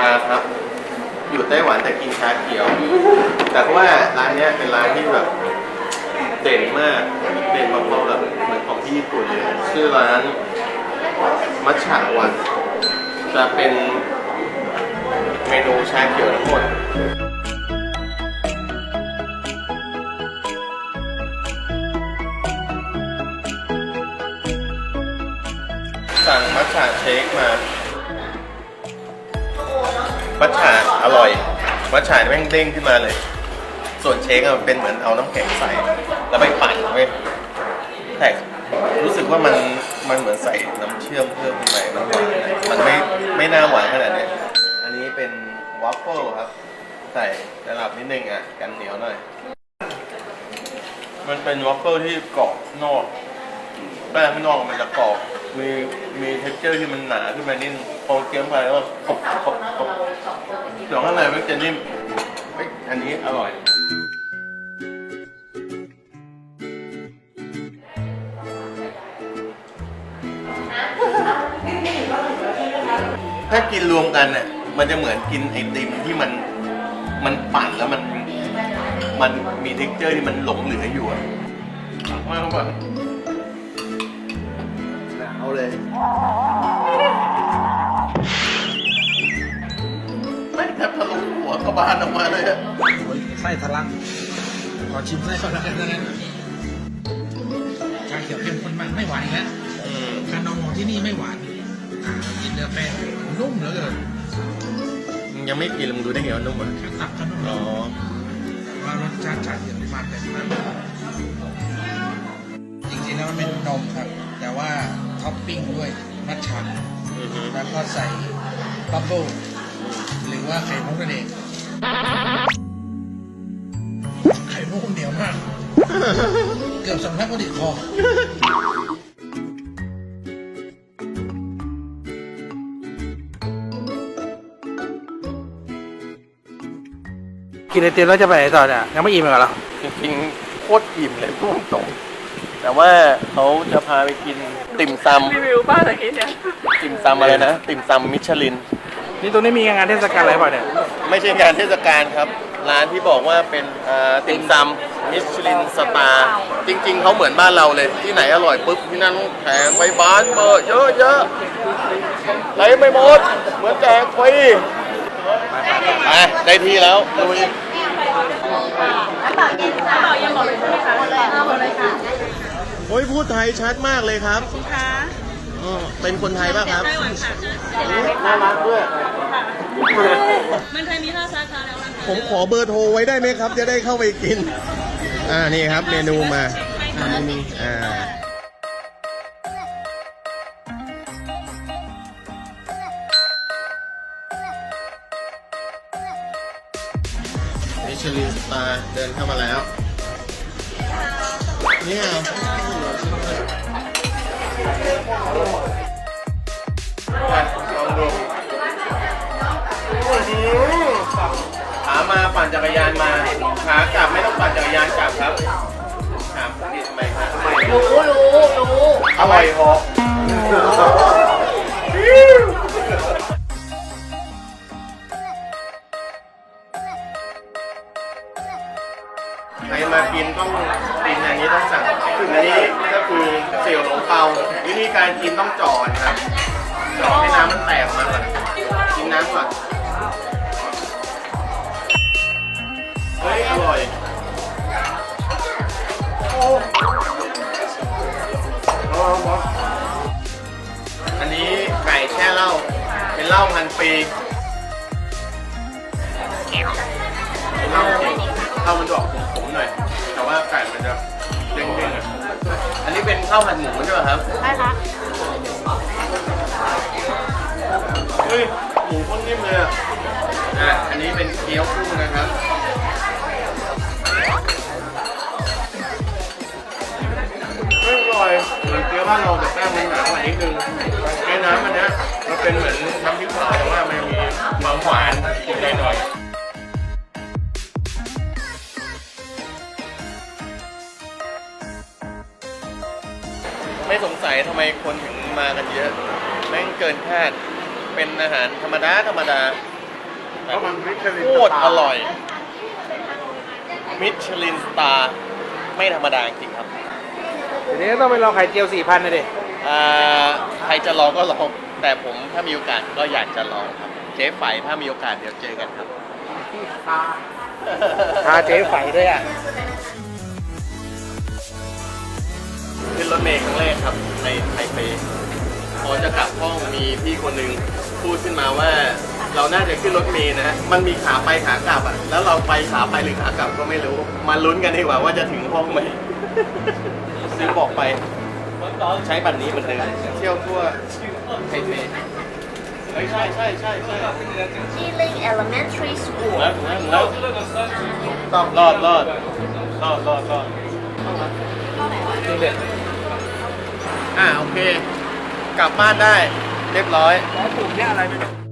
าครับ อยู่ไต้หวันแต่กินชาเขียว แต่เพราะว่าร้านเนี้ยเป็นร้านที่แบบเด่นมากเด่นแบบแบบเหมือนของที่ญี่ปุ่นเลยชื่อร้านมัชฉะวัน จะเป็นเมนูชาเขียวทั้งหมดสั่งมัทฉะเชคมา มัทฉะอร่อย มัทฉะแม่งเด้งขึ้นมาเลย ส่วนเชคอะมันเป็นเหมือนเอาน้ำแข็งใส่ แล้วไปปั่นเว้ยแต่รู้สึกว่ามันมันเหมือนใส่น้ำเชื่อมเพิ่มขึ้นไปมันหวานมันไม่ไม่น่าหวานขนาดเนี้ยอันนี้เป็นวอฟเฟิลครับ ใส่ระดับนิดนึงอะ กันเหนียวหน่อย มันเป็นวอฟเฟิลที่กรอบนอกแป้งข้างนอกมันจะกรอบ มีมีเท็กเจอร์ที่มันหนาขึ้นมานิดนึง พอเคี้ยวไปแล้วกรอบกรอบกรอบส่วข้างในมันจะนิ่มอันนี้อร่อยถ้ากินรวมกันเนี่ยมันจะเหมือนกินไอติมที่มันมันปั่นแล้วมัน มันมีเท็กเจอร์ที่มันหลงเหลืออยู่อะม่เข้าไปหนาวเลย ทะลุหัวกระบาลออกมาเลยอะโอ้ยไส้ทะลักขอชิมไส้ก่อนแล้วกันนะชาเขียวเข้มข้นมากไม่หวานอีกแล้วอืมการนองมองที่นี่ไม่หวานอ่ากินเนื้อแป้งนุ่มเหลือเกินมึงยังไม่กินเลยมึงดูได้ไงว่านุ่มอะขั้นตับขั้นนุ่มอ๋อว่ารสชาติชาเขียวมาเต็มมากจริงๆแล้วมันเป็นนมครับ แต่ว่าท็อปปิ้งด้วยมัทฉะ อือฮึ แล้วก็ใส่บับเบิ้ลหรือว่าไข่มุกนั่นเอง ไข่มุกเหนียวมาก เกือบสำลักก็ติดคอกินไอติมแล้วจะไปไหนต่อเนี่ยยังไม่อิ่มเหรอจริงๆโคตรอิ่มเลยพูดตรงแต่ว่าเขาจะพาไปกินติ่มซรีวิวบ้านตะกี้เนี่ยำติ่มซำอะไรนะ ติ่มซำมิชลิน นี่ตรงนี้มีงานเทศกาลอะไรเปล่าเนี่ย ไม่ใช่งานเทศกาลครับ ร้านที่บอกว่าเป็นอ่าติ่มซำมิชลินสตาร์จริง ๆเขาเหมือนบ้านเราเลย ที่ไหนอร่อยปุ๊บที่นั่นแถมไปบ้านเบอร์เยอะๆไหลไม่หมด เหมือนแจกฟรีไปได้ที่แล้วลุยต่อยังหมดเลยใช่ไหมคะหมดเลยหมดเลยค่ะโอ้ยพูดไทยชัดมากเลยครับ ค่ะอ๋อเป็นคนไทยป่ะครับ ไต้หวันค่ะ น่ารักด้วย มันเคยมีห้าสาขาแล้วนะคะผมขอเบอร์โทรไว้ได้ไหมครับ จะได้เข้าไปกิน อ่านี่ครับเมนูมาอ่านี่มีอ่ามิชลินสตาร์เดินเข้ามาแล้วเนี่ยอ่ ปั่นจักรยานมาขากลับไม่ต้องปั่นจักรยานกลับครับถามพี่ทำไมครับรู้รู้รู้อร่อยพอใครมากินต้องกินอย่างนี้ต้องสั่งอันนี้ก็คือเสี่ยวหลงเปาวิธีการกินต้องจ่อนะครับจ่อให้น้ำมันแตกออกมาก่อนกินน้ำก่อน เฮ้ยอร่อยอันนี้ไก่แช่เหล้าเป็นเหล้าพันปีเป็นเหล้าจริงเหล้ามันจะออกขมๆหน่อย แต่ว่าไก่มันจะเด้งๆอะอันนี้เป็นข้าวผัดหมูใช่ไหมครับใช่ค่ะเฮ้ยหมูข้นนิ่มเลยอะอะอันนี้เป็นเกี๊ยวกุ้งนะครับ ไม่อร่อยเหมือนเกี๊ยวบ้านเราแต่แป้งมันหนากว่านิดนึงไอ้น้ำอันเนี้ยมันเป็นเหมือนน้ำพริกเผาแต่ว่ามันมีความหวานนิดหน่อยไม่สงสัยทำไมคนถึงมากันเยอะ แม่งเกินคาดเป็นอาหารธรรมดาธรรมดาแบบโคตรอร่อย มิชลินสตาร์ไม่ธรรมดาจริงๆครับเดี๋ยวนี้ต้องไปรอไข่เจียวสี่พันนะดิอ่าใครจะลองก็ลอง แต่ผมถ้ามีโอกาสก็อยากจะลองครับ เจ๊ไฝถ้ามีโอกาสเดี๋ยวเจอกันครับทาเจ๊ไฝด้วยอะ ขึ้นรถเมล์ครั้งแรกครับในไทเปพอจะกลับห้องมีพี่คนหนึ่งพูดขึ้นมาว่า เราน่าจะขึ้นรถเมล์นะ มันมีขาไปขากลับอะ แล้วเราไปขาไปหรือขากลับก็ไม่รู้ มาลุ้นกันดีกว่าว่าจะถึงห้องไหมซื้อบอกไป ใช้บัตรนี้เหมือนเดิมเที่ยวทั่วไทเปเฮ้ยใช่ใช่ใช่ใช่ Jiling Elementary School แล้วแล้วแล้วต้องรอดรอดรอดรอดรอดนี่เด็ดอ่าโอเค กลับบ้านได้เรียบร้อยแล้วปุ่มเนี่ยอะไรไม่รู้